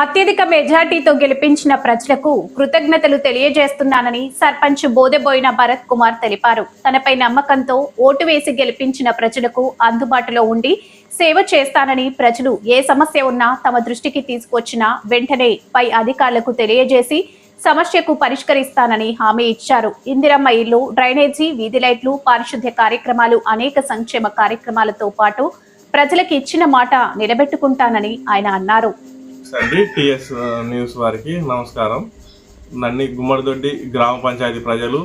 అత్యధిక మెజార్టీతో గెలిపించిన ప్రజలకు కృతజ్ఞతలు తెలియజేస్తున్నానని సర్పంచ్ బోదెబోయిన భరత్ కుమార్ తెలిపారు. తనపై నమ్మకంతో ఓటు వేసి గెలిపించిన ప్రజలకు అందుబాటులో ఉండి సేవ చేస్తానని ప్రజలు ఏ సమస్య ఉన్నా తమ దృష్టికి తీసుకొచ్చినా వెంటనే పై అధికారులకు తెలియజేసి సమస్యకు పరిష్కరిస్తానని హామీ ఇచ్చారు. ఇందిరమ్మ ఇల్లు డ్రైనేజీ వీధి లైట్లు పారిశుద్ధ్య కార్యక్రమాలు అనేక సంక్షేమ కార్యక్రమాలతో పాటు ప్రజలకు ఇచ్చిన మాట నిలబెట్టుకుంటానని ఆయన అన్నారు. అండి టిఎస్ న్యూస్ వారికి నమస్కారం. నన్ను గుమ్మడిదొడ్డి గ్రామ పంచాయతీ ప్రజలు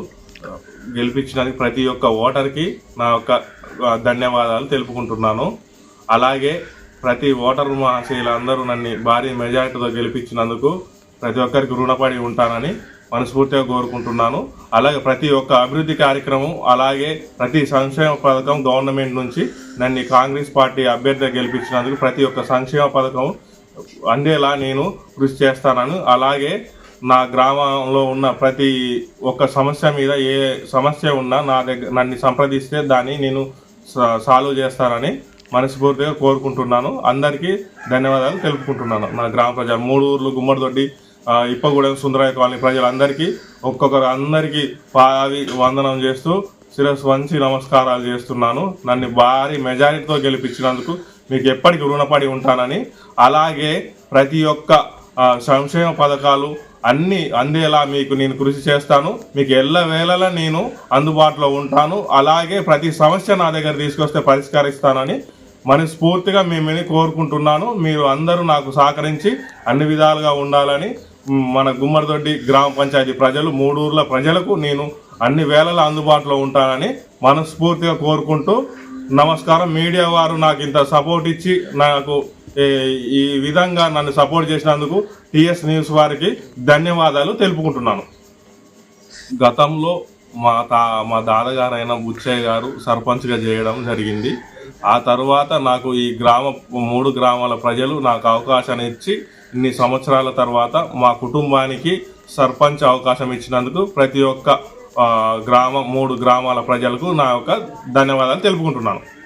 గెలిపించడానికి గెలిపించినందుకు ప్రతి ఒక్క ఓటర్కి నా యొక్క ధన్యవాదాలు తెలుపుకుంటున్నాను. అలాగే ప్రతి ఓటర్ మహాశీలందరూ నన్ను భారీ మెజారిటీతో గెలిపించినందుకు ప్రతి ఒక్కరికి రుణపడి ఉంటానని మనస్ఫూర్తిగా కోరుకుంటున్నాను. అలాగే ప్రతి ఒక్క అభివృద్ధి కార్యక్రమం అలాగే ప్రతి సంక్షేమ పథకం గవర్నమెంట్ నుంచి నన్ను కాంగ్రెస్ పార్టీ అభ్యర్థిగా గెలిపించినందుకు ప్రతి ఒక్క సంక్షేమ పథకం అందేలా నేను కృషి చేస్తానని అలాగే నా గ్రామంలో ఉన్న ప్రతి ఒక్క సమస్య మీద ఏ సమస్య ఉన్నా నా దగ్గర నన్ను సంప్రదిస్తే దాన్ని నేను సాల్వ్ చేస్తానని మనస్ఫూర్తిగా కోరుకుంటున్నాను. అందరికీ ధన్యవాదాలు తెలుపుకుంటున్నాను నా గ్రామ ప్రజలు. మూడు ఊర్లు గుమ్మడిదొడ్డి ఇప్పగూడెం సుందరాయ కాలనీ ప్రజలందరికీ ఒక్కొక్కరు అందరికీ పావి వందనం చేస్తూ శిరస్సు వంచి నమస్కారాలు చేస్తున్నాను. నన్ను భారీ మెజారిటీతో గెలిపించినందుకు మీకు ఎప్పటికీ రుణపడి ఉంటానని. అలాగే ప్రతి ఒక్క సంక్షేమ పథకాలు అన్నీ అందేలా మీకు నేను కృషి చేస్తాను. మీకు ఎల్ల వేళలా నేను అందుబాటులో ఉంటాను. అలాగే ప్రతి సమస్య నా దగ్గర తీసుకొస్తే పరిష్కరిస్తానని మనస్ఫూర్తిగా మిమ్మల్ని కోరుకుంటున్నాను. మీరు అందరూ నాకు సహకరించి అన్ని విధాలుగా ఉండాలని మన గుమ్మడిదొడ్డి గ్రామ పంచాయతీ ప్రజలు మూడూర్ల ప్రజలకు నేను అన్ని వేళలా అందుబాటులో ఉంటానని మనస్ఫూర్తిగా కోరుకుంటూ నమస్కారం. మీడియా వారు నాకు ఇంత సపోర్ట్ ఇచ్చి నాకు ఈ విధంగా నన్ను సపోర్ట్ చేసినందుకు టిఎస్ న్యూస్ వారికి ధన్యవాదాలు తెలుపుకుంటున్నాను. గతంలో మా తా మా దాదగారైన బుచ్చయ్య గారు సర్పంచ్గా చేయడం జరిగింది. ఆ తర్వాత నాకు ఈ గ్రామ మూడు గ్రామాల ప్రజలు నాకు అవకాశాన్ని ఇచ్చి ఇన్ని సంవత్సరాల తర్వాత మా కుటుంబానికి సర్పంచ్ అవకాశం ఇచ్చినందుకు ప్రతి ఒక్క గ్రామ మూడు గ్రామాల ప్రజలకు నా యొక్క ధన్యవాదాలు తెలుపుకుంటున్నాను.